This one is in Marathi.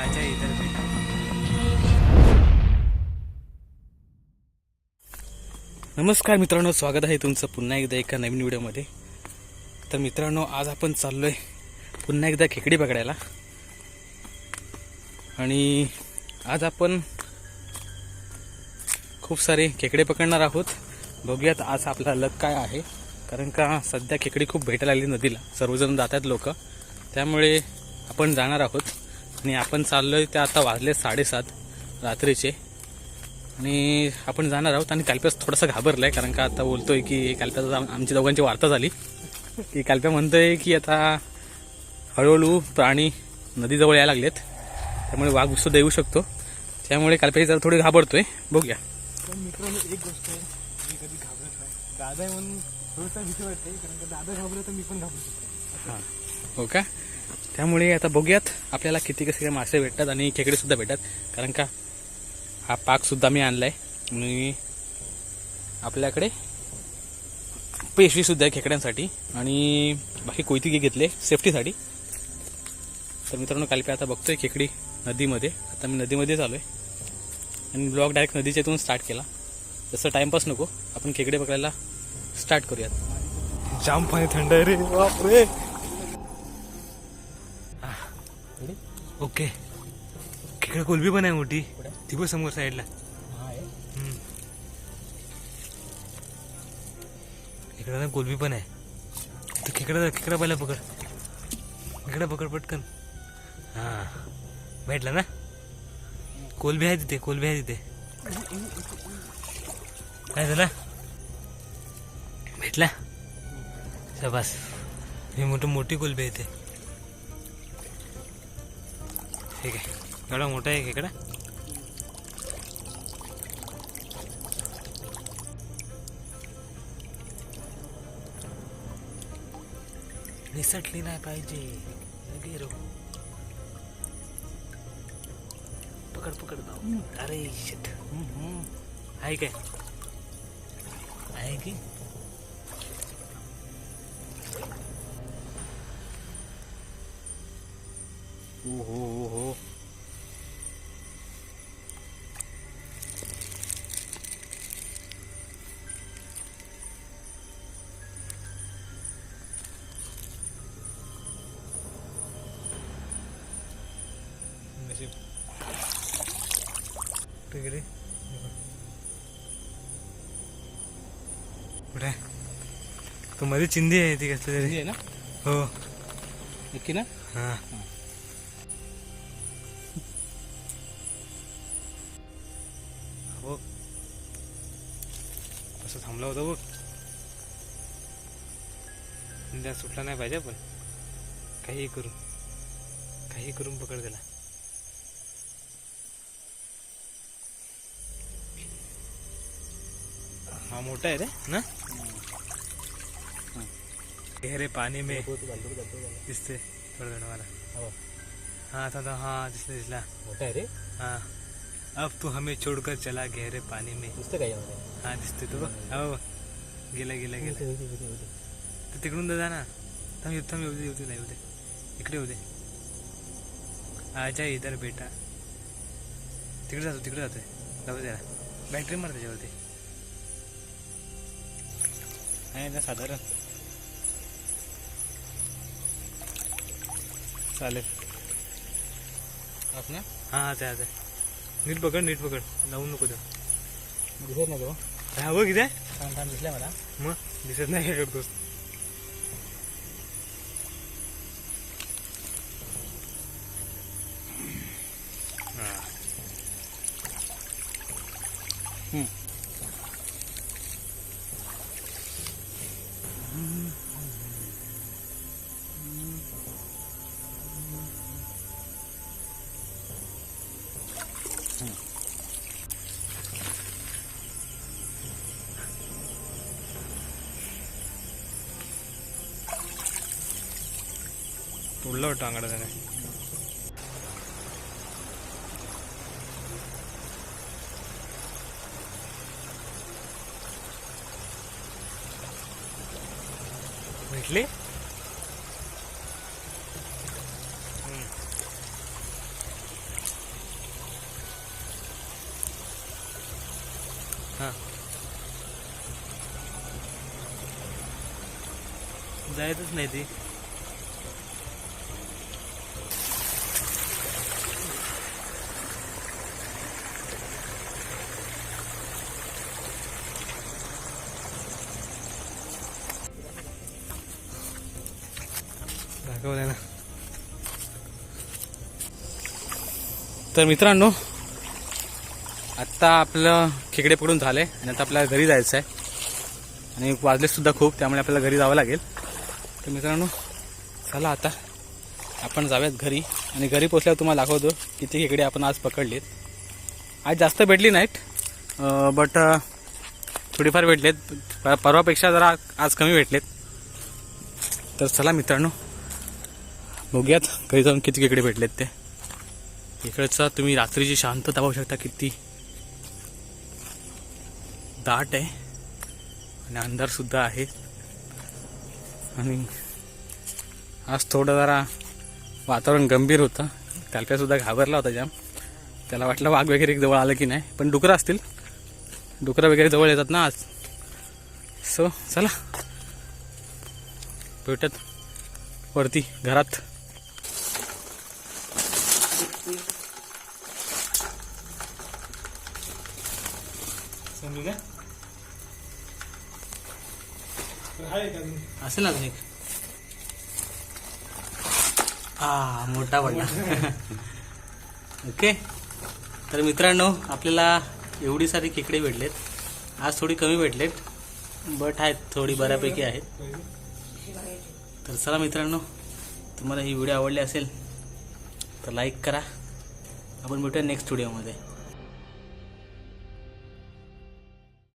आजा इधर बेटा नमस्कार मित्रांनो स्वागत आहे तुमचं पुन्हा एकदा एका नवीन व्हिडिओमध्ये. तर मित्रांनो आज आपण चाललो आहे पुन्हा एकदा खेकडी पकडायला. आणि आज आपण खूप सारे खेकडे पकडणार आहोत. बघूयात आज आपला लक काय आहे. कारण का सध्या खेकडी खूप भेटायला आली नदीला. सर्वजण जातात लोक. त्यामुळे आपण जाणार आहोत. आणि आपण चाललो आहे ते आता वाजले साडेसात रात्रीचे. आणि आपण जाणार आहोत आणि कालप्यास थोडासा घाबरला आहे कारण का आता बोलतोय की कालप्याचा आमची दोघांची वार्ता झाली. की कालप्या म्हणतोय की आता हळूहळू प्राणी नदीजवळ यायला लागलेत. त्यामुळे वाघ सुद्धा येऊ शकतो. त्यामुळे कालप्याची जरा थोडी घाबरतोय. बघूया. मित्रांनो एक गोष्ट आहे मी कधी घाबरत नाही. दादा म्हणून थोडंसं भीती वाटते कारण का दादा घाबरत तर मी पण घाबरू शकतो हां. हो का? त्यामुळे आता बघूयात आपल्याला किती कसे काय मासे भेटतात आणि खेकडे सुद्धा भेटतात. कारण का हा पाक सुद्धा मी आणलाय. आणि आपल्याकडे पेशवी सुद्धा आहे खेकड्यांसाठी. आणि बाकी कोयती घेतले सेफ्टीसाठी. तर मित्रांनो कालपे आता बघतोय खेकडी नदीमध्ये. आता मी नदीमध्येच आहे आणि ब्लॉग डायरेक्ट नदीच्या इथून स्टार्ट केला. जसं टाइमपास नको आपण खेकडे पकडायला स्टार्ट करूयात. जाम पाणी थंड आहे रे बापरे. ओके. खेकडे कोलबी पण आहे मोठी. ती पण समोर साईडला. इकडे ना कोलबी पण आहे. तू खेकडा खेकडा पहिला पकड. खेकडा पकड पटकन. हा. भेटला ना? कोलबी आहे तिथे कोलबी आहे तिथे. काय झालं? भेटला? शाबास. ही मोठी मोठी कोलबी आहे ठीक आहे. एवढा मोठा आहे खेकडा निसटली नाही पाहिजे. रो पकड पकड अरे शिट आहे काय? आहे की? हो हो कुठे तो मध्ये चिंदी आहे ती कसं हिंदी तरी आहे ना? हो। नक्की ना? हा। हो असं थांबला होता बघ सुटला नाही पाहिजे पण काही करून काही करून पकड त्याला हा मोठा आहे रे ना? गहरे पाणी में दिसते थोडं थोडं मला हाँ था था हाँ दिसला दिसला. मोठा आहे रे. हाँ. अब तू हमें छोड़कर चला गहरे पानी में. दिसतं काय हाँ दिसते तो बघ. हो गेला गेला गेला. तर तिकडून जा ना. थांब येऊ थांब येऊ दे येऊ दे येऊ दे. इकडे येऊ दे. आजा इधर बेटा. तिकडे जातो तिकडे जातोय. जाऊ दे त्याला बॅटरी मार त्याच्यावरती. आहे ना साधारण. चालेल. आप ना हां हां त्या त्या नीट पकड नीट पकड. लावू नको त्या दिसत नाही तो. हा बघ इथे. छान छान दिसल्या मला. मग दिसत नाही काय करतोस हम्म. ഉള്ള വിട്ടോ അങ്ങോട്ട് തന്നെ. घेतले हां. जायचंच नाही ती. दाखवलं ना. तर मित्रांनो आत्ता आपलं खेकडे पकडून झाले आणि आता आपल्याला घरी जायचं आहे. आणि वाजलेसुद्धा खूप त्यामुळे आपल्याला घरी जावं लागेल. तर मित्रांनो चला आता आपण जाऊयात घरी. आणि घरी पोचल्यावर तुम्हाला दाखवतो किती खेकडे आपण आज पकडलेत. आज जास्त भेटली नाहीत बट थोडीफार भेटलेत. परवापेक्षा जरा आज कमी भेटलेत. तर चला मित्रांनो बघूयात. घरी जाऊन किती खेकडे भेटलेत ते. इकडचा तुम्ही रात्रीची शांतता पाहू शकता किती दाट आहे. आणि अंधारसुद्धा आहे. आणि आज थोडं जरा वातावरण गंभीर होतं. कालक्यासुद्धा घाबरला होता जाम. त्याला वाटलं वाघ वगैरे जवळ आलं की नाही. पण डुकरं असतील. डुकरं वगैरे जवळ येतात ना आज. सो चला. भेटत वरती घरात. समजू का असेल अजून एक. हा मोठा पडला ओके. तर मित्रांनो आपल्याला एवढी सारी खेकडे भेटलेत. आज थोडी कमी भेटलेत बट आहेत थोडी बऱ्यापैकी आहेत. तर चला मित्रांनो तुम्हाला ही व्हिडिओ आवडली असेल तर लाईक करा. आपण भेटूया नेक्स्ट व्हिडिओमध्ये